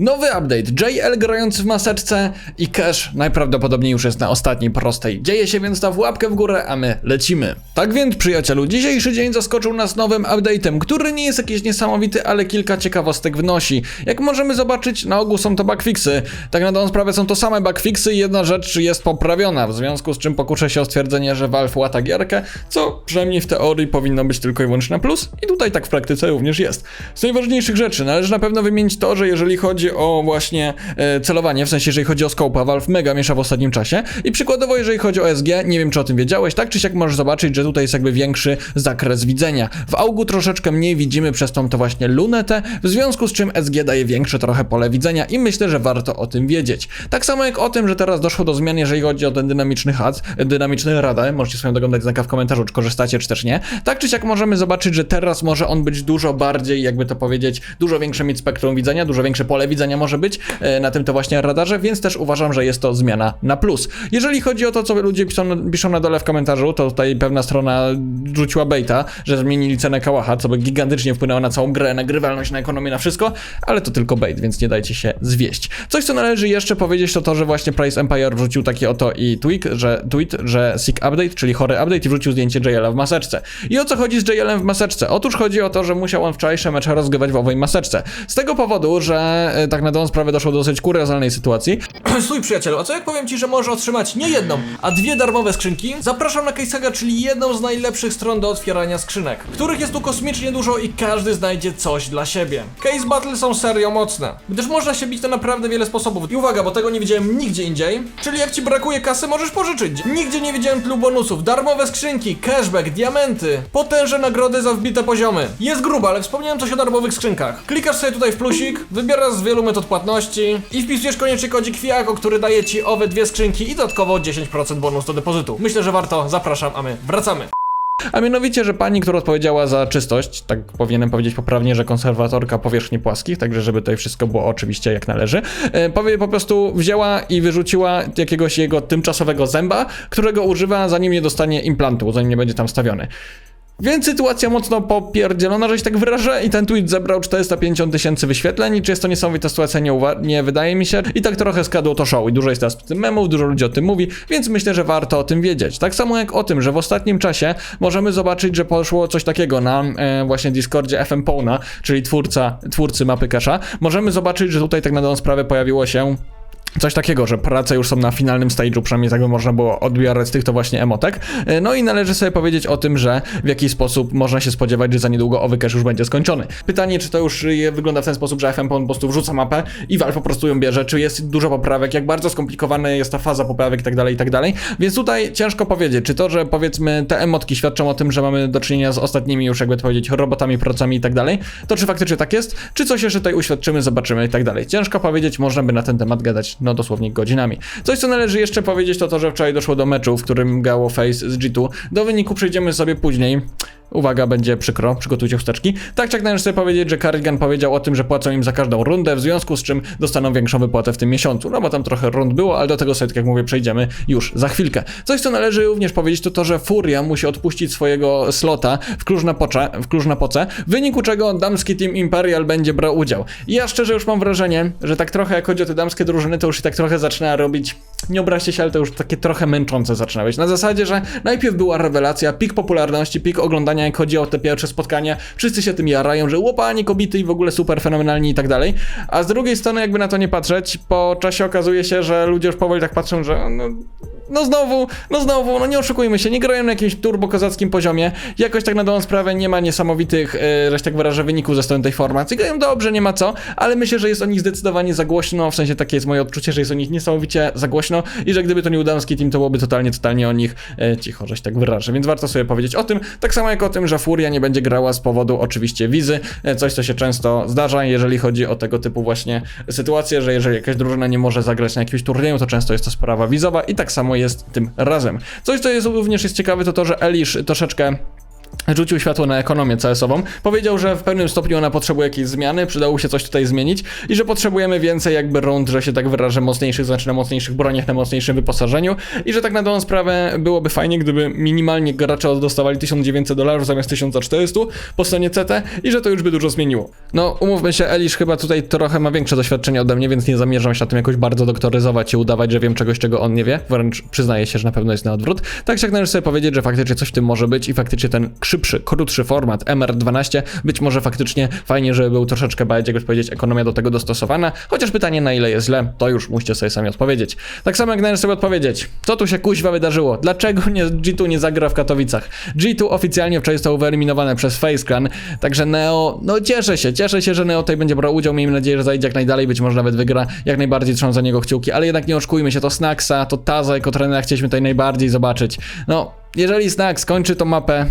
Nowy update, JL grający w maseczce i Cash najprawdopodobniej już jest na ostatniej prostej. Dzieje się więc w łapkę w górę, a my lecimy. Tak więc przyjacielu, dzisiejszy dzień zaskoczył nas nowym update'em, który nie jest jakiś niesamowity, ale kilka ciekawostek wnosi. Jak możemy zobaczyć, na ogół są to bugfixy. Tak na dobrą sprawę są to same bugfixy i jedna rzecz jest poprawiona, w związku z czym pokuszę się o stwierdzenie, że Valve łata gierkę, co przynajmniej w teorii powinno być tylko i wyłącznie na plus i tutaj tak w praktyce również jest. Z najważniejszych rzeczy należy na pewno wymienić to, że jeżeli chodzi o właśnie e, celowanie, w sensie jeżeli chodzi o scope'a, Valve mega miesza w ostatnim czasie i przykładowo jeżeli chodzi o SG, nie wiem czy o tym wiedziałeś, tak czy siak możesz zobaczyć, że tutaj jest jakby większy zakres widzenia. W augu troszeczkę mniej widzimy przez tą to właśnie lunetę, w związku z czym SG daje większe trochę pole widzenia i myślę, że warto o tym wiedzieć. Tak samo jak o tym, że teraz doszło do zmian, jeżeli chodzi o ten dynamiczny HUD, e, dynamiczny radar, możecie swoją drogą dać znaka w komentarzu, czy korzystacie, czy też nie. Tak czy siak możemy zobaczyć, że teraz może on być dużo bardziej, jakby to powiedzieć, dużo większe mieć spektrum widzenia, dużo większe pole widzenia może być e, na tym to właśnie radarze, więc też uważam, że jest to zmiana na plus. Jeżeli chodzi o to, co ludzie piszą, piszą na dole w komentarzu, to tutaj pewna strona rzuciła baita, że zmienili cenę kałacha, co by gigantycznie wpłynęło na całą grę, nagrywalność, na ekonomię, na wszystko, ale to tylko bait, więc nie dajcie się zwieść. Coś, co należy jeszcze powiedzieć, to to, że właśnie Price Empire wrzucił takie oto i tweak, że tweet, że sick update, czyli chory update i wrzucił zdjęcie JL-a w maseczce. I o co chodzi z JL-em w maseczce? Otóż chodzi o to, że musiał on wczorajsze mecze rozgrywać w owej maseczce. Z tego powodu, że e, tak na dobrą sprawę doszło do dosyć kuriozalnej sytuacji. Stój przyjacielu, a co jak powiem ci, że możesz otrzymać nie jedną, a dwie darmowe skrzynki? Zapraszam na CaseHaga, czyli jedną z najlepszych stron do otwierania skrzynek, których jest tu kosmicznie dużo i każdy znajdzie coś dla siebie. Case Battle są serio mocne, gdyż można się bić na naprawdę wiele sposobów. I uwaga, bo tego nie widziałem nigdzie indziej, czyli jak ci brakuje kasy, możesz pożyczyć. Nigdzie nie widziałem tylu bonusów, darmowe skrzynki, cashback, diamenty, potężne nagrody za wbite poziomy. Jest grubo, ale wspomniałem coś o darmowych skrzynkach. Klikasz sobie tutaj w plusik, wybierasz z wielu metod płatności i wpisujesz koniecznie kodzik FIAGO, który daje ci owe dwie skrzynki i dodatkowo 10% bonus do depozytu. Myślę, że warto, zapraszam, a my wracamy. A mianowicie, że pani, która odpowiedziała za czystość, tak powinienem powiedzieć poprawnie, że konserwatorka powierzchni płaskich, także żeby tutaj wszystko było oczywiście jak należy, e, powie po prostu wzięła i wyrzuciła jakiegoś jego tymczasowego zęba, którego używa zanim nie dostanie implantu, zanim nie będzie tam stawiony. Więc sytuacja mocno popierdzielona, że się tak wyrażę i ten tweet zebrał 450 tysięcy wyświetleń i czy jest to niesamowita sytuacja, nie, nie wydaje mi się i tak trochę skadło to show i dużo jest teraz tym memów, dużo ludzi o tym mówi, więc myślę, że warto o tym wiedzieć. Tak samo jak o tym, że w ostatnim czasie możemy zobaczyć, że poszło coś takiego na e, właśnie Discordzie FM Pona, czyli twórca, twórcy mapy Kesha. Możemy zobaczyć, że tutaj tak na dobrą sprawę pojawiło się Coś takiego, że prace już są na finalnym stage'u, przynajmniej tak by można było odbierać z tych to właśnie emotek. E, No i należy sobie powiedzieć o tym, że w jaki sposób można się spodziewać, że za niedługo owy cache już będzie skończony. Pytanie, czy to już je- wygląda w ten sposób, że FM po prostu wrzuca mapę i Valve po prostu ją bierze, czy jest dużo poprawek, jak bardzo skomplikowana jest ta faza poprawek i tak dalej, i tak. Więc tutaj ciężko powiedzieć, czy to, że powiedzmy te emotki świadczą o tym, że mamy do czynienia z ostatnimi już jakby to powiedzieć robotami, procami i tak dalej, to czy faktycznie tak jest, czy coś jeszcze tutaj uświadczymy, zobaczymy i tak dalej. Ciężko powiedzieć, można by na ten temat gadać no dosłownie godzinami. Coś, co należy jeszcze powiedzieć, to to, że wczoraj doszło do meczu, w którym grało Face z G2. Do wyniku przejdziemy sobie później. Uwaga, będzie przykro, przygotujcie chusteczki. Tak, tak należy sobie powiedzieć, że Carrigan powiedział o tym, że płacą im za każdą rundę, w związku z czym dostaną większą wypłatę w tym miesiącu. No bo tam trochę rund było, ale do tego sobie, tak jak mówię, przejdziemy już za chwilkę. Coś, co należy również powiedzieć, to to, że Furia musi odpuścić swojego slota w Klużna-Pocze, w Klużna-Poce, w wyniku czego damski team Imperial będzie brał udział. I ja szczerze już mam wrażenie, że tak trochę jak chodzi o te damskie drużyny, to już się tak trochę zaczyna robić, nie obraźcie się, ale to już takie trochę męczące zaczyna być. Na zasadzie, że najpierw była rewelacja, pik popularności, pik oglądania, jak chodzi o te pierwsze spotkania, wszyscy się tym jarają, że łopani, kobiety i w ogóle super fenomenalni i tak dalej. A z drugiej strony, jakby na to nie patrzeć, po czasie okazuje się, że ludzie już powoli tak patrzą, że no, no znowu, no znowu, no nie oszukujmy się, nie grają na jakimś turbo kozackim poziomie. Jakoś tak na dobrą sprawę nie ma niesamowitych, e, że tak wyrażę, wyników ze strony tej formacji. Grają dobrze, nie ma co, ale myślę, że jest o nich zdecydowanie za głośno, w sensie takie jest moje odczucie, że jest o nich niesamowicie za głośno i że gdyby to nie był damski team, to byłoby totalnie, totalnie o nich e, cicho, że tak wyrażę, więc warto sobie powiedzieć o tym, tak samo jak o tym, że Furia nie będzie grała z powodu oczywiście wizy, e, coś co się często zdarza, jeżeli chodzi o tego typu właśnie sytuacje, że jeżeli jakaś drużyna nie może zagrać na jakimś turnieju, to często jest to sprawa wizowa i tak samo jest tym razem. Coś, co jest również jest ciekawe, to to, że Elish troszeczkę rzucił światło na ekonomię CS-ową. Powiedział, że w pewnym stopniu ona potrzebuje jakiejś zmiany, przydało się coś tutaj zmienić i że potrzebujemy więcej jakby rund, że się tak wyrażę, mocniejszych, znaczy na mocniejszych broniach, na mocniejszym wyposażeniu i że tak na dobrą sprawę byłoby fajnie, gdyby minimalnie gracze dostawali 1900 dolarów zamiast 1400 po stronie CT i że to już by dużo zmieniło. No, umówmy się, Elisz chyba tutaj trochę ma większe doświadczenie ode mnie, więc nie zamierzam się na tym jakoś bardzo doktoryzować i udawać, że wiem czegoś, czego on nie wie. Wręcz przyznaję się, że na pewno jest na odwrót. Tak jak należy sobie powiedzieć, że faktycznie coś w tym może być i faktycznie ten szybszy, krótszy format MR12 być może faktycznie fajnie, żeby był troszeczkę bardziej, jakby powiedzieć, ekonomia do tego dostosowana. Chociaż pytanie na ile jest źle, to już musicie sobie sami odpowiedzieć. Tak samo jak należy sobie odpowiedzieć, co tu się kuźwa wydarzyło? Dlaczego nie, G2 nie zagra w Katowicach? G2 oficjalnie wczoraj zostało wyeliminowane przez Face Clan, także Neo, no cieszę się, cieszę się, że Neo tutaj będzie brał udział, miejmy nadzieję, że zajdzie jak najdalej, być może nawet wygra, jak najbardziej trzymam za niego kciuki, ale jednak nie oszukujmy się, to Snacksa, to Taza jako trenera chcieliśmy tutaj najbardziej zobaczyć. No, jeżeli Snack skończy tą mapę,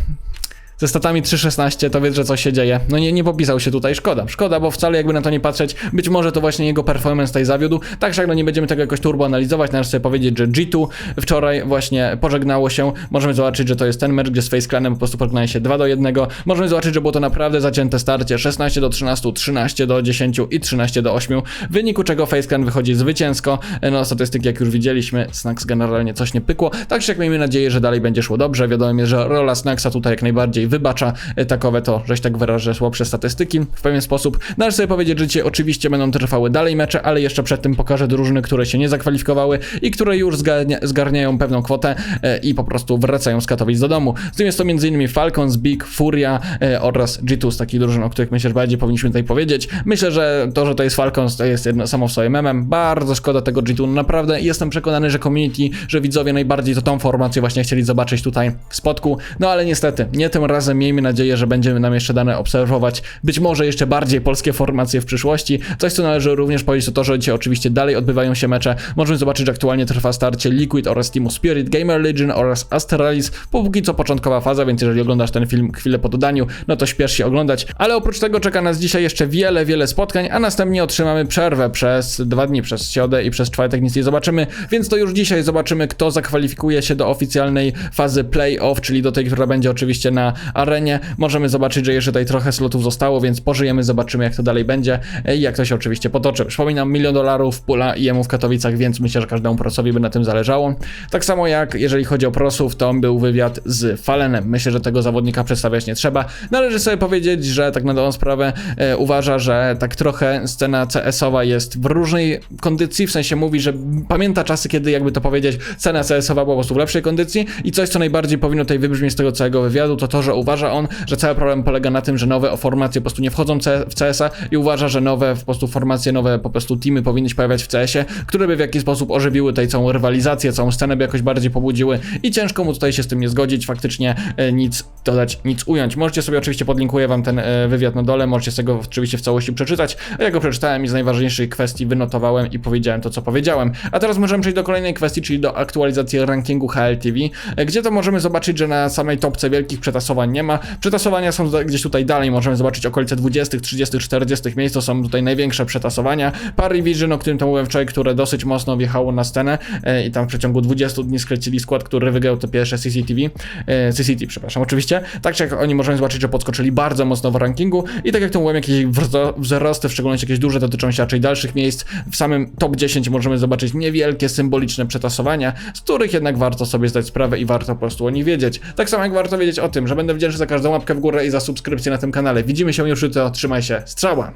ze statami 3.16, to wie, że coś się dzieje. No nie, nie popisał się tutaj, szkoda. Szkoda, bo wcale jakby na to nie patrzeć, być może to właśnie jego performance tutaj zawiódł. Tak jak no nie będziemy tego jakoś turbo analizować, należy sobie powiedzieć, że G2 wczoraj właśnie pożegnało się. Możemy zobaczyć, że to jest ten mecz, gdzie z Face Clanem po prostu pożegnaje się 2 do 1. Możemy zobaczyć, że było to naprawdę zacięte starcie 16 do 13, 13 do 10 i 13 do 8. W wyniku czego Face Clan wychodzi zwycięsko. No statystyki jak już widzieliśmy, Snacks generalnie coś nie pykło. Tak jak miejmy nadzieję, że dalej będzie szło dobrze. Wiadomo że rola Snacksa tutaj jak najbardziej wybacza e, takowe to, żeś tak wyrażę, słabsze statystyki w pewien sposób. Należy sobie powiedzieć, że dzisiaj oczywiście będą trwały dalej mecze, ale jeszcze przed tym pokażę drużyny, które się nie zakwalifikowały i które już zgarnia, zgarniają pewną kwotę e, i po prostu wracają z Katowic do domu. Z tym jest to m.in. Falcons, Big, Furia e, oraz G2 z takich drużyn, o których myślę, że bardziej powinniśmy tutaj powiedzieć. Myślę, że to, że to jest Falcons, to jest jedno samo w sobie memem. Bardzo szkoda tego G2, no naprawdę jestem przekonany, że community, że widzowie najbardziej to tą formację właśnie chcieli zobaczyć tutaj w spotku. No ale niestety, nie tym razem miejmy nadzieję, że będziemy nam jeszcze dane obserwować być może jeszcze bardziej polskie formacje w przyszłości. Coś, co należy również powiedzieć, to to, że dzisiaj oczywiście dalej odbywają się mecze. Możemy zobaczyć, że aktualnie trwa starcie Liquid oraz Teamu Spirit, Gamer Legion oraz Astralis. Póki co początkowa faza, więc jeżeli oglądasz ten film chwilę po dodaniu, no to śpiesz się oglądać. Ale oprócz tego czeka nas dzisiaj jeszcze wiele, wiele spotkań, a następnie otrzymamy przerwę przez dwa dni, przez środę i przez czwartek nic nie zobaczymy, więc to już dzisiaj zobaczymy, kto zakwalifikuje się do oficjalnej fazy playoff, czyli do tej, która będzie oczywiście na arenie. Możemy zobaczyć, że jeszcze tutaj trochę slotów zostało, więc pożyjemy, zobaczymy jak to dalej będzie e, i jak to się oczywiście potoczy. Przypominam, milion dolarów pula IEM w Katowicach, więc myślę, że każdemu prosowi by na tym zależało. Tak samo jak jeżeli chodzi o prosów, to był wywiad z Falenem. Myślę, że tego zawodnika przedstawiać nie trzeba. Należy sobie powiedzieć, że tak na dobrą sprawę e, uważa, że tak trochę scena CS-owa jest w różnej kondycji, w sensie mówi, że pamięta czasy, kiedy jakby to powiedzieć, scena CS-owa była po prostu w lepszej kondycji i coś, co najbardziej powinno tutaj wybrzmieć z tego całego wywiadu, to to, że uważa on, że cały problem polega na tym, że nowe formacje po prostu nie wchodzą w CS-a i uważa, że nowe po prostu formacje, nowe po prostu teamy powinny się pojawiać w CS-ie, które by w jakiś sposób ożywiły tutaj całą rywalizację, całą scenę by jakoś bardziej pobudziły i ciężko mu tutaj się z tym nie zgodzić, faktycznie e, nic dodać, nic ująć. Możecie sobie oczywiście podlinkuję wam ten e, wywiad na dole, możecie sobie go oczywiście w całości przeczytać, a ja go przeczytałem i z najważniejszych kwestii wynotowałem i powiedziałem to, co powiedziałem. A teraz możemy przejść do kolejnej kwestii, czyli do aktualizacji rankingu HLTV, e, gdzie to możemy zobaczyć, że na samej topce wielkich przetasowań nie ma. Przetasowania są gdzieś tutaj dalej, możemy zobaczyć okolice 20, 30, 40 miejsc, to są tutaj największe przetasowania. Parry Vision, o którym to mówiłem wczoraj, które dosyć mocno wjechało na scenę e, i tam w przeciągu 20 dni skrecili skład, który wygrał te pierwsze CCTV, e, CCT, przepraszam, oczywiście. Tak czy jak oni możemy zobaczyć, że podskoczyli bardzo mocno w rankingu i tak jak to mówiłem, jakieś wzro- wzrosty, w szczególności jakieś duże, dotyczą się raczej dalszych miejsc. W samym top 10 możemy zobaczyć niewielkie, symboliczne przetasowania, z których jednak warto sobie zdać sprawę i warto po prostu o nich wiedzieć. Tak samo jak warto wiedzieć o tym, że będę wdzięczny za każdą łapkę w górę i za subskrypcję na tym kanale. Widzimy się już jutro, trzymaj się, strzała!